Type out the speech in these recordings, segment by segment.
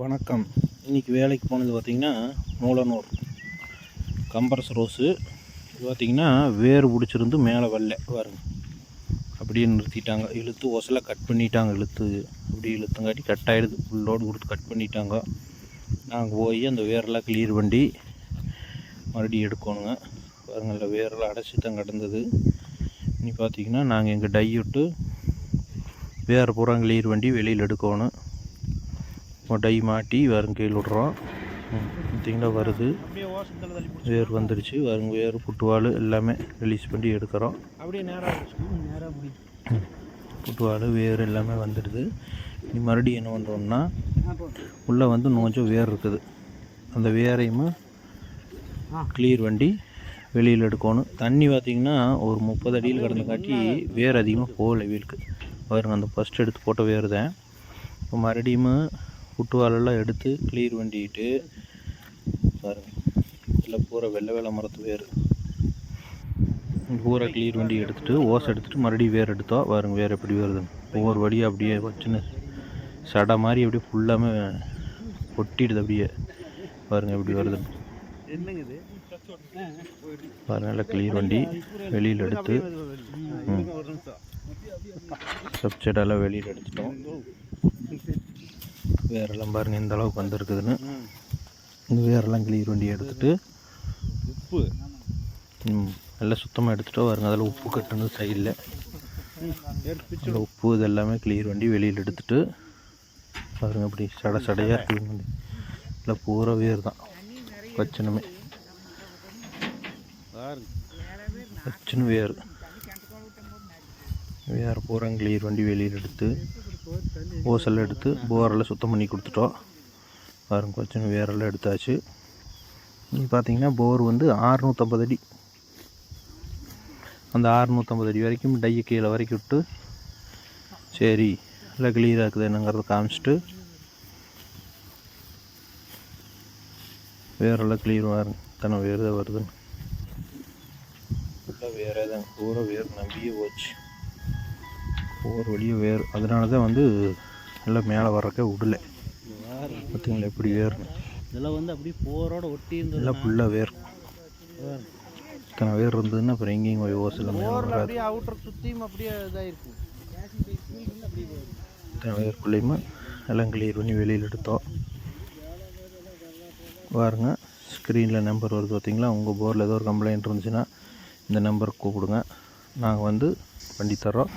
வணக்கம். இன்றைக்கி வேலைக்கு போனது பார்த்திங்கன்னா மூலனூர். கம்பரஸ் ரோஸு. இது பார்த்திங்கன்னா வேர் பிடிச்சிருந்து மேலே வரல பாருங்க. அப்படியே நிறுத்திட்டாங்க. இழுத்து ஒசலை கட் பண்ணிட்டாங்க இழுத்து. அப்படி இழுத்துங்காட்டி கட் ஆகிடுது ஃபுல்லோடு கொடுத்து கட் பண்ணிட்டாங்க. நாங்கள் போய் அந்த வேரெல்லாம் கிளியர் பண்ணி மறுபடியும் எடுக்கணுங்க. பாருங்கள் இல்லை வேரெல்லாம் அடைச்சி தான் கிடந்தது. இனி பார்த்திங்கன்னா நாங்கள் எங்கள் டை விட்டு வேறு பூரா கிளியர் பண்ணி வெளியில் எடுக்கணும். டை மாட்டி வேறு கீழே விட்றோம். ம், பார்த்தீங்களா வருது. வேர் வந்துடுச்சு. வருங்க வேர் புட்டுவால் எல்லாமே ரிலீஸ் பண்ணி எடுக்கிறோம். புட்டுவால் வேர் எல்லாமே வந்துடுது. நீ மறுபடியும் என்ன பண்ணுறோம்னா உள்ளே வந்து கொஞ்சம் வேர் இருக்குது. அந்த வேரையும். கிளியர் வண்டி வெளியில் எடுக்கணும். தண்ணி பார்த்திங்கன்னா ஒரு முப்பது அடியில் கடந்து காட்டி வேர் அதிகமாக போகல வீலுக்கு பாருங்க அந்த ஃபஸ்ட் எடுத்து போட்ட வேர் தான். இப்போ மறுபடியும் புட்டுவாலெல்லாம் எடுத்து கிளியர் பண்ணிட்டு பாருங்கள் இதில் பூரா வெள்ளை வெள்ளை மரத்து வேர். பூரா கிளியர் வண்டி எடுத்துகிட்டு ஓசை எடுத்துகிட்டு மறுபடியும் வேர் எடுத்தோம் பாருங்கள் வேர் எப்படி வருதுன்னு. ஒவ்வொரு வடியாக அப்படியே வச்சுன்னு சடை மாதிரி அப்படியே ஃபுல்லாமே ஒட்டிடுது அப்படியே. பாருங்க எப்படி வருதுன்னு பாருங்கள் நல்லா கிளியர் வண்டி வெளியில் எடுத்து ம். வெளியில் எடுத்துட்டோம். வேரெல்லாம் பாருங்க இந்த அளவுக்கு வந்திருக்குதுன்னு. இந்த வேரெல்லாம் கிளியர் வண்டி எடுத்துட்டு. உப்பு. ம், நல்லா சுத்தமாக எடுத்துட்டோம் பாருங்க அதில் உப்பு கட்டுனது சைடில். அந்த உப்பு இது எல்லாமே கிளியர் வண்டி வெளியில் எடுத்துட்டு பாருங்க அப்படி சடை சடையாக இருக்குது வண்டி இல்லை பூரா வேர் தான் வச்சனுமே பாருங்க. வச்சுன்னு வேர். வேர் பூரா கிளியர் வண்டி வெளியில் எடுத்து ஓசெல்லாம் எடுத்து போரெல்லாம் சுத்தம் பண்ணி கொடுத்துட்டோம். பாருங்க கொஞ்சம் வேரெல்லாம் எடுத்தாச்சு. இங்கே பார்த்தீங்கன்னா போர் வந்து ஆறுநூற்றம்பது அடி. அந்த ஆறுநூற்றம்பது அடி வரைக்கும் டையை கீழே வரைக்கும் விட்டு சரி எல்லாம் கிளியராக இருக்குது என்னங்கிறத காமிச்சிட்டு வேரெல்லாம் கிளியர் வாருங்க தன வேறு தான் வருதுன்னு. ஃபுல்லாக வேறே தான் பூரா வேர் நம்பியே போச்சு. ஒவ்வொரு வழியும் வேர். அதனால தான் வந்து எல்லாம் மேலே வர்றக்க விடல. பார்த்தீங்களா எப்படி வேர்னு. இதெல்லாம் வந்து அப்படியே போரோட ஒட்டி இருந்தது எல்லாம் ஃபுல்லாக வேர். இத்தனை வேர் இருந்ததுன்னா அப்புறம் எங்கேயும் போய் ஓசில் அப்படியே அவுட்டர் சுற்றியும் அப்படியே இதாகிருக்கும் இத்தனை வேர்க்குள்ளேயுமே எல்லாம் கிளியர் பண்ணி வெளியில் எடுத்தோம். பாருங்க ஸ்க்ரீனில் நம்பர் வருது பார்த்தீங்களா உங்கள் போரில் ஏதோ ஒரு கம்ப்ளைண்ட் இருந்துச்சுன்னா இந்த நம்பருக்கு கூப்பிடுங்க. நாங்கள் வந்து பண்ணி தர்றோம்.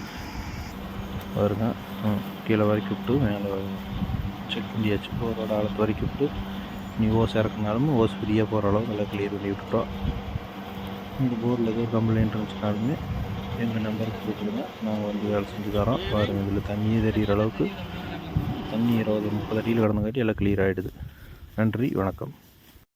பாருங்க. கீழே வரைக்கும் விட்டு மேலே செக் பண்ணியாச்சு போரோட ஆழத்து வரைக்கும் விட்டு நீ ஓஸ் இறக்குனாலும் ஓஸ் ஃப்ரீயாக போகிற அளவுக்கு நல்லா கிளியர் பண்ணி விட்டுட்டோம். இந்த போரில் ஏதோ கம்ப்ளைண்ட் இருந்துச்சுனாலுமே எங்கள் நம்பருக்கு கொடுத்துருங்க நாங்கள் வந்து வேலை செஞ்சு தரோம் பாருங்கள் இதில் தண்ணியே தெரிகிற அளவுக்கு தண்ணி இருபது முப்பது அடியில் கடந்தங்காட்டி எல்லாம் கிளியர் ஆகிடுது நன்றி வணக்கம்.